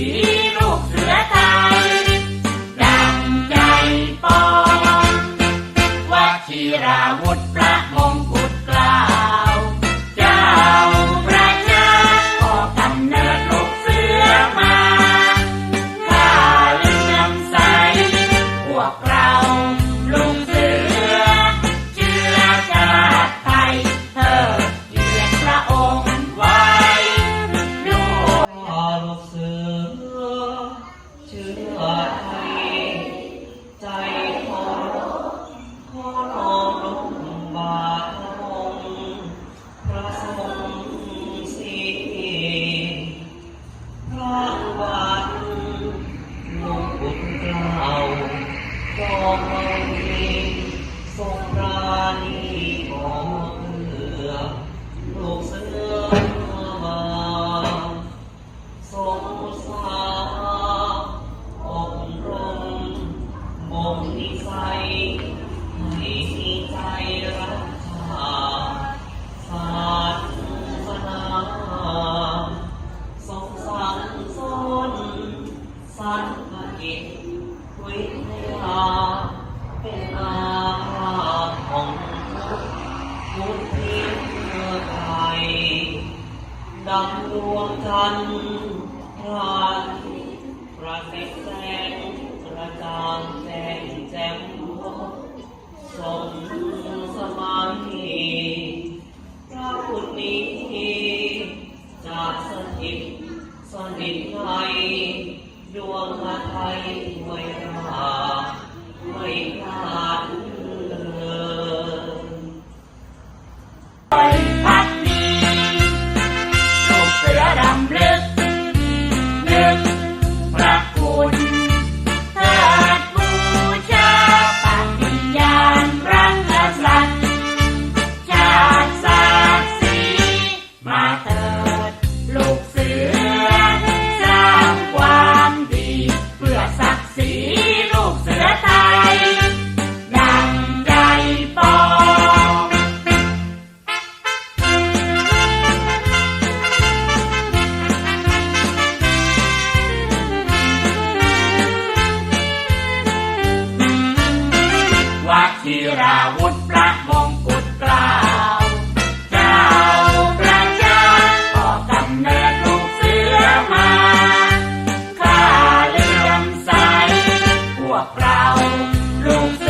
Yeah. นกิจวิทยาเป็นอาภาของมุทิเมื่อไทยดำดวงจันทร์พระศิทธิ์แสงกระจางแจ้งแจ่มสมสมาธิระพุทธนี้จะสถิตสนิทใน 流浪汉，太无聊。 วุธพระมงกุฎเกล้าเจ้าประชาก็กำเนิดลูกเสือมาข้าเลื่อมใสพวเรลุงเสื